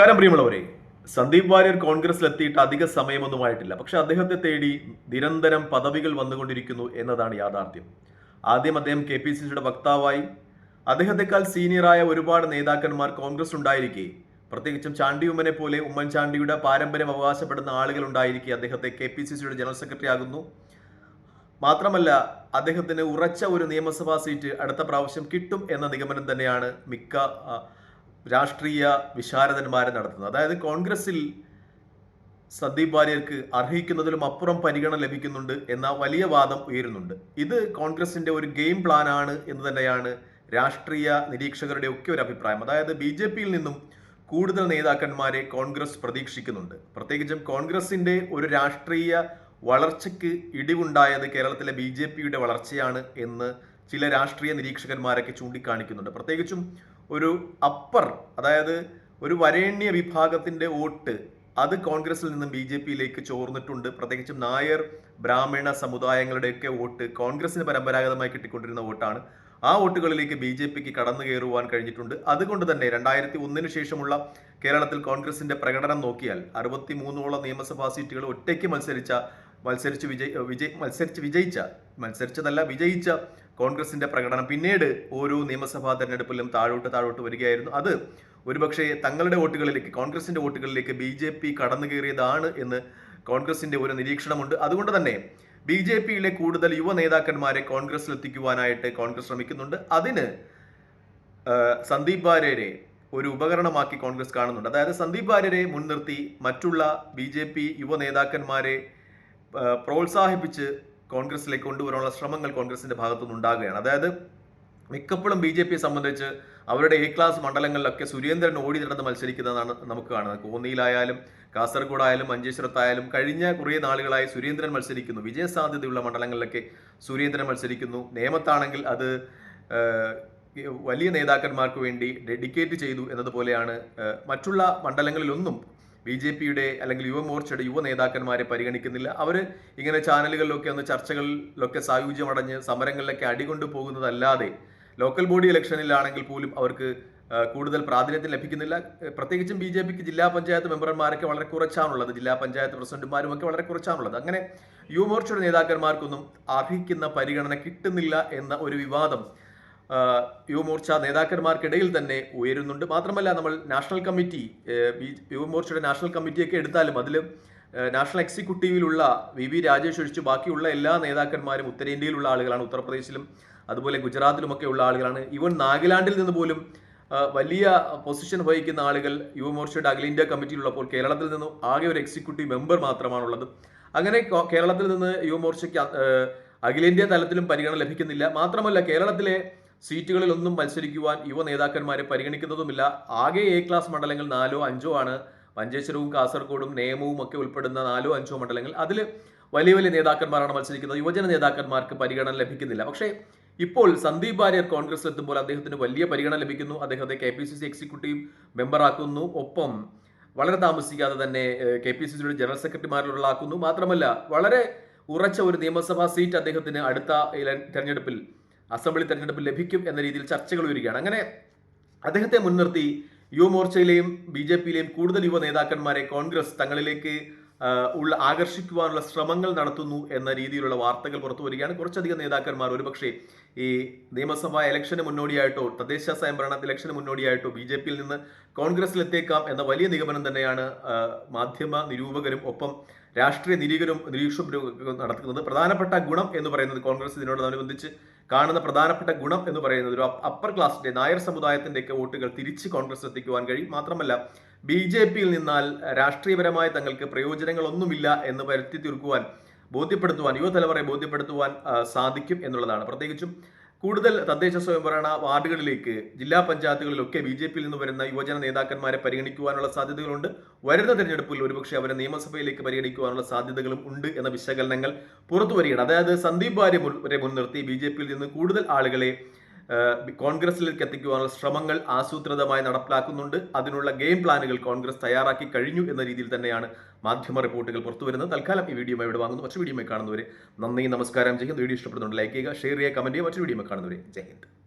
നമസ്കാരം പ്രിയമുള്ളവരെ. സന്ദീപ് വാര്യർ കോൺഗ്രസിൽ എത്തിയിട്ട് അധിക സമയമൊന്നുമായിട്ടില്ല പക്ഷെ അദ്ദേഹത്തെ തേടി നിരന്തരം പദവികൾ വന്നുകൊണ്ടിരിക്കുന്നു എന്നതാണ് യാഥാർത്ഥ്യം. ആദ്യം അദ്ദേഹം കെ പി സി സിയുടെ വക്താവായി. അദ്ദേഹത്തെക്കാൾ സീനിയറായ ഒരുപാട് നേതാക്കന്മാർ കോൺഗ്രസ് ഉണ്ടായിരിക്കെ. പ്രത്യേകിച്ചും ചാണ്ടിയുമ്മനെ പോലെ ഉമ്മൻചാണ്ടിയുടെ പാരമ്പര്യം അവകാശപ്പെടുന്ന ആളുകൾ ഉണ്ടായിരിക്കെ അദ്ദേഹത്തെ കെ പി സി സിയുടെ ജനറൽ സെക്രട്ടറി ആകുന്നു. മാത്രമല്ല അദ്ദേഹത്തിന് ഉറച്ച ഒരു നിയമസഭാ സീറ്റ് അടുത്ത പ്രാവശ്യം കിട്ടും എന്ന നിഗമനം തന്നെയാണ് മിക്ക രാഷ്ട്രീയ വിശാരദന്മാരെ നടത്തുന്നത്. അതായത് കോൺഗ്രസിൽ സന്ദീപ് വാര്യർക്ക് അർഹിക്കുന്നതിലും അപ്പുറം പരിഗണന ലഭിക്കുന്നുണ്ട് എന്ന വലിയ വാദം ഉയരുന്നുണ്ട്. ഇത് കോൺഗ്രസിന്റെ ഒരു ഗെയിം പ്ലാൻ ആണ് എന്ന് തന്നെയാണ് രാഷ്ട്രീയ നിരീക്ഷകരുടെ ഒക്കെ ഒരു അഭിപ്രായം. അതായത് ബി ജെ പിയിൽ നിന്നും കൂടുതൽ നേതാക്കന്മാരെ കോൺഗ്രസ് പ്രതീക്ഷിക്കുന്നുണ്ട്. പ്രത്യേകിച്ചും കോൺഗ്രസിന്റെ ഒരു രാഷ്ട്രീയ വളർച്ചയ്ക്ക് ഇടിവുണ്ടായത് കേരളത്തിലെ ബി വളർച്ചയാണ് എന്ന് ചില രാഷ്ട്രീയ നിരീക്ഷകന്മാരൊക്കെ ചൂണ്ടിക്കാണിക്കുന്നുണ്ട്. പ്രത്യേകിച്ചും ഒരു അപ്പർ അതായത് ഒരു വരേണ്യ വിഭാഗത്തിന്റെ വോട്ട് അത് കോൺഗ്രസിൽ നിന്നും ബി ജെ പിയിലേക്ക് ചോർന്നിട്ടുണ്ട്. പ്രത്യേകിച്ചും നായർ ബ്രാഹ്മണ സമുദായങ്ങളുടെയൊക്കെ വോട്ട് കോൺഗ്രസിന് പരമ്പരാഗതമായി കിട്ടിക്കൊണ്ടിരുന്ന വോട്ടാണ്. ആ വോട്ടുകളിലേക്ക് ബി ജെ പിക്ക് കടന്നു കയറുവാൻ കഴിഞ്ഞിട്ടുണ്ട്. അതുകൊണ്ട് തന്നെ രണ്ടായിരത്തി ഒന്നിന് ശേഷമുള്ള കേരളത്തിൽ കോൺഗ്രസിന്റെ പ്രകടനം നോക്കിയാൽ അറുപത്തി മൂന്നോളം നിയമസഭാ സീറ്റുകൾ ഒറ്റയ്ക്ക് മത്സരിച്ച മത്സരിച്ച് വിജയ് വിജയ് മത്സരിച്ച് വിജയിച്ച മത്സരിച്ചതല്ല വിജയിച്ച കോൺഗ്രസിന്റെ പ്രകടനം പിന്നീട് ഓരോ നിയമസഭാ തെരഞ്ഞെടുപ്പിലും താഴോട്ട് താഴോട്ട് വരികയായിരുന്നു. അത് ഒരുപക്ഷെ തങ്ങളുടെ വോട്ടുകളിലേക്ക് കോൺഗ്രസിന്റെ വോട്ടുകളിലേക്ക് ബി ജെ പി കടന്നു കയറിയതാണ് എന്ന് കോൺഗ്രസിന്റെ ഒരു നിരീക്ഷണമുണ്ട്. അതുകൊണ്ട് തന്നെ ബി ജെ പിയിലെ കൂടുതൽ യുവ നേതാക്കന്മാരെ കോൺഗ്രസിൽ എത്തിക്കുവാനായിട്ട് കോൺഗ്രസ് ശ്രമിക്കുന്നുണ്ട്. അതിന് സന്ദീപ് വാര്യരെ ഒരു ഉപകരണമാക്കി കോൺഗ്രസ് കാണുന്നുണ്ട്. അതായത് സന്ദീപ് വാര്യരെ മുൻനിർത്തി മറ്റുള്ള ബി യുവ നേതാക്കന്മാരെ പ്രോത്സാഹിപ്പിച്ച് കോൺഗ്രസിലേക്ക് കൊണ്ടുവരാനുള്ള ശ്രമങ്ങൾ കോൺഗ്രസിന്റെ ഭാഗത്തുനിന്ന് ഉണ്ടാകുകയാണ്. അതായത് മിക്കപ്പോഴും ബി ജെ പിയെ സംബന്ധിച്ച് അവരുടെ എ ക്ലാസ് മണ്ഡലങ്ങളിലൊക്കെ സുരേന്ദ്രൻ ഓടി നടന്ന് മത്സരിക്കുന്നതാണ് നമുക്ക് കാണുന്നത്. കോന്നിയിലായാലും കാസർഗോഡായാലും മഞ്ചേശ്വരത്തായാലും കഴിഞ്ഞ കുറേ നാളുകളായി സുരേന്ദ്രൻ മത്സരിക്കുന്നു. വിജയസാധ്യതയുള്ള മണ്ഡലങ്ങളിലൊക്കെ സുരേന്ദ്രൻ മത്സരിക്കുന്നു. നേമത്താണെങ്കിൽ അത് വലിയ നേതാക്കന്മാർക്ക് വേണ്ടി ഡെഡിക്കേറ്റ് ചെയ്തു എന്നതുപോലെയാണ് മറ്റുള്ള മണ്ഡലങ്ങളിലൊന്നും ബി ജെ പിയുടെ അല്ലെങ്കിൽ യുവമോർച്ചയുടെ യുവ നേതാക്കന്മാരെ പരിഗണിക്കുന്നില്ല. അവർ ഇങ്ങനെ ചാനലുകളിലൊക്കെ ഒന്ന് ചർച്ചകളിലൊക്കെ സായുജ്യമടഞ്ഞ് സമരങ്ങളിലൊക്കെ അടികൊണ്ടു പോകുന്നതല്ലാതെ ലോക്കൽ ബോഡി ഇലക്ഷനിലാണെങ്കിൽ പോലും അവർക്ക് കൂടുതൽ പ്രാതിനിധ്യം ലഭിക്കുന്നില്ല. പ്രത്യേകിച്ചും ബി ജെ പിക്ക് ജില്ലാ പഞ്ചായത്ത് മെമ്പർമാരൊക്കെ വളരെ കുറച്ചാണുള്ളത്. ജില്ലാ പഞ്ചായത്ത് പ്രസിഡന്റുമാരും ഒക്കെ വളരെ കുറച്ചാണുള്ളത്. അങ്ങനെ യുവമോർച്ചയുടെ നേതാക്കന്മാർക്കൊന്നും അർഹിക്കുന്ന പരിഗണന കിട്ടുന്നില്ല എന്ന ഒരു വിവാദം യുവമോർച്ച നേതാക്കന്മാർക്കിടയിൽ തന്നെ ഉയരുന്നുണ്ട്. മാത്രമല്ല നമ്മൾ നാഷണൽ കമ്മിറ്റി യുവമോർച്ചയുടെ നാഷണൽ കമ്മിറ്റിയൊക്കെ എടുത്താലും അതിൽ നാഷണൽ എക്സിക്യൂട്ടീവിലുള്ള വി വി രാജേഷ് ഒഴിച്ച് ബാക്കിയുള്ള എല്ലാ നേതാക്കന്മാരും ഉത്തരേന്ത്യയിലുള്ള ആളുകളാണ് ഉത്തർപ്രദേശിലും അതുപോലെ ഗുജറാത്തിലുമൊക്കെ ഉള്ള ആളുകളാണ്. ഈവൻ നാഗാലാൻഡിൽ നിന്ന് പോലും വലിയ പൊസിഷൻ വഹിക്കുന്ന ആളുകൾ യുവമോർച്ചയുടെ അഖിലേന്ത്യാ കമ്മിറ്റിയിലുള്ളപ്പോൾ കേരളത്തിൽ നിന്ന് ആകെ ഒരു എക്സിക്യൂട്ടീവ് മെമ്പർ മാത്രമാണുള്ളത്. അങ്ങനെ കേരളത്തിൽ നിന്ന് യുവമോർച്ചയ്ക്ക് അഖിലേന്ത്യാ തലത്തിലും പരിഗണന ലഭിക്കുന്നില്ല. മാത്രമല്ല കേരളത്തിലെ സീറ്റുകളിലൊന്നും മത്സരിക്കുവാൻ യുവ നേതാക്കന്മാരെ പരിഗണിക്കുന്നതുമില്ല. ആകെ എ ക്ലാസ് മണ്ഡലങ്ങൾ നാലോ അഞ്ചോ ആണ്. മഞ്ചേശ്വരവും കാസർഗോഡും നേമവും ഒക്കെ ഉൾപ്പെടുന്ന നാലോ അഞ്ചോ മണ്ഡലങ്ങൾ അതിൽ വലിയ വലിയ നേതാക്കന്മാരാണ് മത്സരിക്കുന്നത്. യുവജന നേതാക്കന്മാർക്ക് പരിഗണന ലഭിക്കുന്നില്ല. പക്ഷേ ഇപ്പോൾ സന്ദീപ് വാര്യർ കോൺഗ്രസ് എത്തുമ്പോൾ അദ്ദേഹത്തിന് വലിയ പരിഗണന ലഭിക്കുന്നു. അദ്ദേഹത്തെ K P C C executive മെമ്പറാക്കുന്നു ഒപ്പം വളരെ താമസിക്കാതെ തന്നെ കെ പി സി സിയുടെ ജനറൽ സെക്രട്ടറിമാരിലുള്ളാക്കുന്നു മാത്രമല്ല വളരെ ഉറച്ച ഒരു നിയമസഭാ സീറ്റ് അദ്ദേഹത്തിന് അടുത്ത തെരഞ്ഞെടുപ്പിൽ അസംബ്ലി തെരഞ്ഞെടുപ്പ് ലഭിക്കും എന്ന രീതിയിൽ ചർച്ചകൾ വരികയാണ് അങ്ങനെ അദ്ദേഹത്തെ മുൻനിർത്തി യുവമോർച്ചയിലെയും ബി ജെ പിയിലെയും കൂടുതൽ യുവ നേതാക്കന്മാരെ കോൺഗ്രസ് തങ്ങളിലേക്ക് ഉള്ള ആകർഷിക്കുവാനുള്ള ശ്രമങ്ങൾ നടത്തുന്നു എന്ന രീതിയിലുള്ള വാർത്തകൾ പുറത്തു വരികയാണ്. കുറച്ചധികം നേതാക്കന്മാർ ഒരുപക്ഷെ ഈ നിയമസഭാ ഇലക്ഷന് മുന്നോടിയായിട്ടോ തദ്ദേശ സ്വയംഭരണ ഇലക്ഷന് മുന്നോടിയായിട്ടോ ബി ജെ പിയിൽ നിന്ന് കോൺഗ്രസിലെത്തേക്കാം എന്ന വലിയ നിഗമനം തന്നെയാണ് മാധ്യമ നിരൂപകരും ഒപ്പം രാഷ്ട്രീയ നിരീകരും നിരീക്ഷകരും നടത്തുന്നത്. പ്രധാനപ്പെട്ട ഗുണം എന്ന് പറയുന്നത് കോൺഗ്രസ് ഇതിനോടനുബന്ധിച്ച് കാണുന്ന പ്രധാനപ്പെട്ട ഗുണം എന്ന് പറയുന്നത് ഒരു അപ്പർ ക്ലാസിന്റെ നായർ സമുദായത്തിന്റെയൊക്കെ വോട്ടുകൾ തിരിച്ച് കോൺഗ്രസ് എത്തിക്കുവാൻ കഴിയും. മാത്രമല്ല ബി ജെ പിയിൽ നിന്നാൽ രാഷ്ട്രീയപരമായി തങ്ങൾക്ക് പ്രയോജനങ്ങളൊന്നുമില്ല എന്ന് വരുത്തി തീർക്കുവാൻ ബോധ്യപ്പെടുത്തുവാൻ യുവതലമുറയെ ബോധ്യപ്പെടുത്തുവാൻ സാധിക്കും എന്നുള്ളതാണ്. പ്രത്യേകിച്ചും കൂടുതൽ തദ്ദേശ സ്വയംഭരണ വാർഡുകളിലേക്ക് ജില്ലാ പഞ്ചായത്തുകളിലൊക്കെ ബി ജെ പിയിൽ നിന്ന് വരുന്ന യുവജന നേതാക്കന്മാരെ പരിഗണിക്കുവാനുള്ള സാധ്യതകളുണ്ട്. വരുന്ന തെരഞ്ഞെടുപ്പിൽ ഒരുപക്ഷെ അവരെ നിയമസഭയിലേക്ക് പരിഗണിക്കുവാനുള്ള സാധ്യതകളും ഉണ്ട് എന്ന വിശകലനങ്ങൾ പുറത്തു വരികയാണ് അതായത് സന്ദീപ് ഭാര്യ മുൻനിർത്തി ബി ജെ പിയിൽ നിന്ന് കൂടുതൽ ആളുകളെ കോൺഗ്രസിലേക്ക് എത്തിക്കുവാനുള്ള ശ്രമങ്ങൾ ആസൂത്രിതമായി നടപ്പിലാക്കുന്നുണ്ട്. അതിനുള്ള ഗെയിം പ്ലാനുകൾ കോൺഗ്രസ് തയ്യാറാക്കി കഴിഞ്ഞു എന്ന രീതിയിൽ തന്നെയാണ് മാധ്യമ റിപ്പോർട്ടുകൾ പുറത്തുവരുന്നത് തൽക്കാലം ഈ വീഡിയോ ഇവിടെ വാങ്ങുന്നു. മറ്റു വീഡിയോ കാണുന്നവരെ നന്ദി നമസ്കാരം. ചെയ്യുന്നു വീഡിയോ ഇഷ്ടപ്പെടുന്നുണ്ട് ലൈക്ക് ചെയ്യുക ഷെയർ ചെയ്യുക കമന്റ് ചെയ്യുക. മറ്റു വീഡിയോ കാണുന്നവരെ ജയ് ഹിന്ദ്.